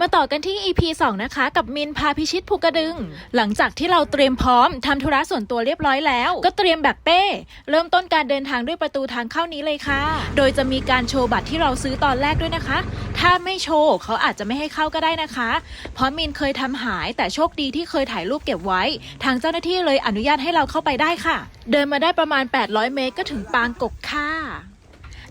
มาต่อกันที่ EP 2 นะคะ กับมินพาพิชิตภูกระดึง หลังจากที่เราเตรียมพร้อมทำธุระส่วนตัวเรียบร้อยแล้ว ก็เตรียมแบบเป้ เริ่มต้นการเดินทางด้วยประตูทางเข้านี้เลยค่ะ โดยจะมีการโชว์บัตรที่เราซื้อตอนแรกด้วยนะคะ ถ้าไม่โชว์เขาอาจจะไม่ให้เข้าก็ได้นะคะ เพราะมินเคยทำหายแต่โชคดีที่เคยถ่ายรูปเก็บไว้ ทางเจ้าหน้าที่เลยอนุญาตให้เราเข้าไปได้ค่ะ เดินมาได้ประมาณ 800 เมตรก็ถึงปางกกค่ะ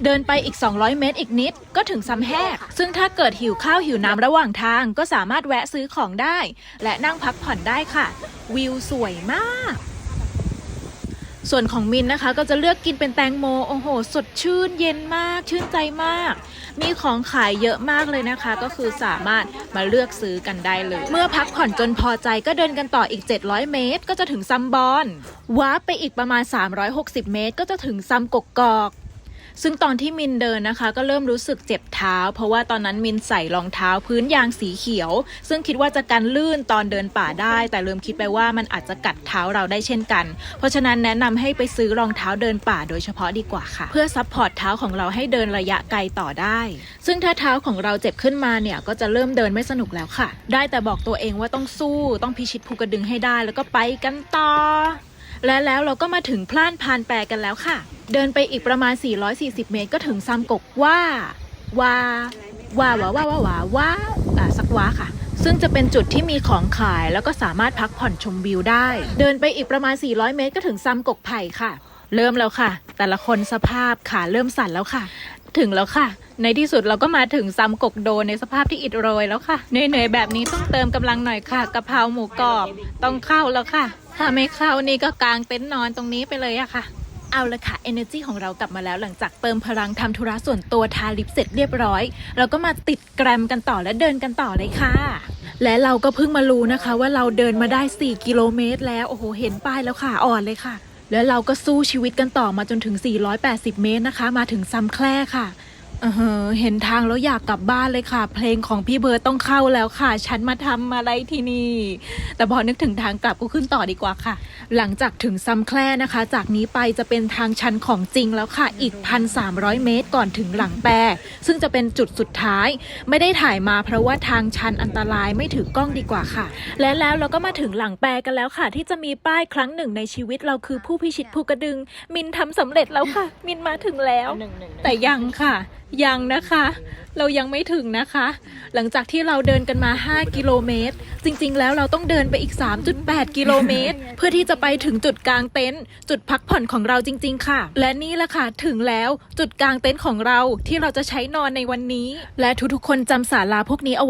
เดินไปอีก 200 เมตรอีกนิด ก็ถึงซ้ำแหกซึ่งถ้าเกิดหิวข้าวหิวน้ำระหว่างทาง ก็สามารถแวะซื้อของได้ และนั่งพักผ่อนได้ค่ะ วิวสวยมาก ส่วนของมินนะคะ ก็จะเลือกกินเป็นแตงโมโอ้โห สดชื่นเย็นมาก ชื่นใจมาก มีของขายเยอะมากเลยนะคะ ก็คือสามารถมาเลือกซื้อกันได้เลย เมื่อพักผ่อนจนพอใจก็เดินกันต่ออีก 700 เมตร ก็จะถึงซัมบอนวาร์ปไปอีกประมาณ 360 เมตร ก็จะถึงซัมกกกอก ซึ่งตอนที่มินเดินนะคะ ก็เริ่มรู้สึกเจ็บเท้า เพราะว่าตอนนั้นมินใส่รองเท้าพื้นยางสีเขียว ซึ่งคิดว่าจะกันลื่นตอนเดินป่าได้ แต่ลืมคิดไปว่ามันอาจจะกัดเท้าเราได้เช่นกัน เพราะฉะนั้นแนะนำให้ไปซื้อรองเท้าเดินป่าโดยเฉพาะดีกว่าค่ะ เพื่อซัพพอร์ตเท้าของเราให้เดินระยะไกลต่อได้ ซึ่งถ้าเท้าของเราเจ็บขึ้นมาเนี่ยก็จะเริ่มเดินไม่สนุกแล้วค่ะ ได้แต่บอกตัวเองว่าต้องสู้ต้องพิชิตภูกระดึงให้ได้ แล้วก็ไปกันต่อ และแล้วเราก็มาถึงพล่านพานแปรกันแล้วค่ะ เดินไปอีกประมาณ 440 เมตรก็ถึงซัมกกว่าว่าว่าว่าว่าว่าว่าว่าสักว้าค่ะ ซึ่งจะเป็นจุดที่มีของขายแล้วก็สามารถพักผ่อนชมวิวได้ เดินไปอีกประมาณ 400 เมตรก็ถึงซัมกกไผ่ค่ะ เริ่มแล้วค่ะ แต่ละคนสภาพขาเริ่มสั่นแล้วค่ะ ถึงแล้วค่ะ ในที่สุดเราก็มาถึงซัมกกโดในสภาพที่อิดโรยแล้วค่ะเหนื่อยๆแบบนี้ต้องเติมกำลังหน่อยค่ะกะเพราหมูกรอบต้องเข้าแล้วค่ะถ้าไม่เข้านี่ก็กางเต็นท์นอนตรงนี้ไปเลยอะค่ะ เอาละค่ะ energy ของเรากลับมาแล้วหลังจากเติมพลังทำธุระส่วนตัวทาลิปเสร็จเรียบร้อย เราก็มาติดแกรมกันต่อและเดินกันต่อเลยค่ะ และเราก็เพิ่งมารู้นะคะ ว่าเราเดินมาได้ 4 กิโลเมตร แล้วโอ้โหเห็นป้ายแล้วค่ะอ่อนเลยค่ะ แล้วเราก็สู้ชีวิตกันต่อมาจนถึง 480 เมตรนะคะ มาถึงซัมแคล่ค่ะ เออเห็นทางแล้วอยากกลับบ้านเลยค่ะ เพลงของพี่เบิร์ดต้องเข้าแล้วค่ะ ฉันมาทำอะไรที่นี่ แต่พอนึกถึงทางกลับก็ขึ้นต่อดีกว่าค่ะ หลังจากถึงซัมแคล่นะคะ จากนี้ไปจะเป็นทางชันของจริงแล้วค่ะ อีก 1,300 เมตรก่อนถึงหลังแปรซึ่งจะเป็นจุดสุดท้าย ไม่ได้ถ่ายมาเพราะว่าทางชันอันตรายไม่ถือกล้องดีกว่าค่ะ และแล้วเราก็มาถึงหลังแปรกันแล้วค่ะ ที่จะมีป้ายครั้งหนึ่งในชีวิตเราคือผู้พิชิตภูกระดึง มินทำสำเร็จแล้วค่ะ มินมาถึงแล้ว แต่ยังค่ะยังนะคะ เรายังไม่ถึงนะคะ หลังจากที่เราเดินกันมา 5 กิโลเมตร จริง ๆ แล้วเราต้องเดินไปอีก 3.8 กิโลเมตร เพื่อที่จะไปถึงจุดกลางเต็นท์จุดพักผ่อนของเราจริง ๆ ค่ะ และนี่แหละค่ะถึงแล้วจุดกลางเต็นท์ของเราที่เราจะใช้นอนในวันนี้ และทุกๆคนจำศาลาพวกนี้เอาไว้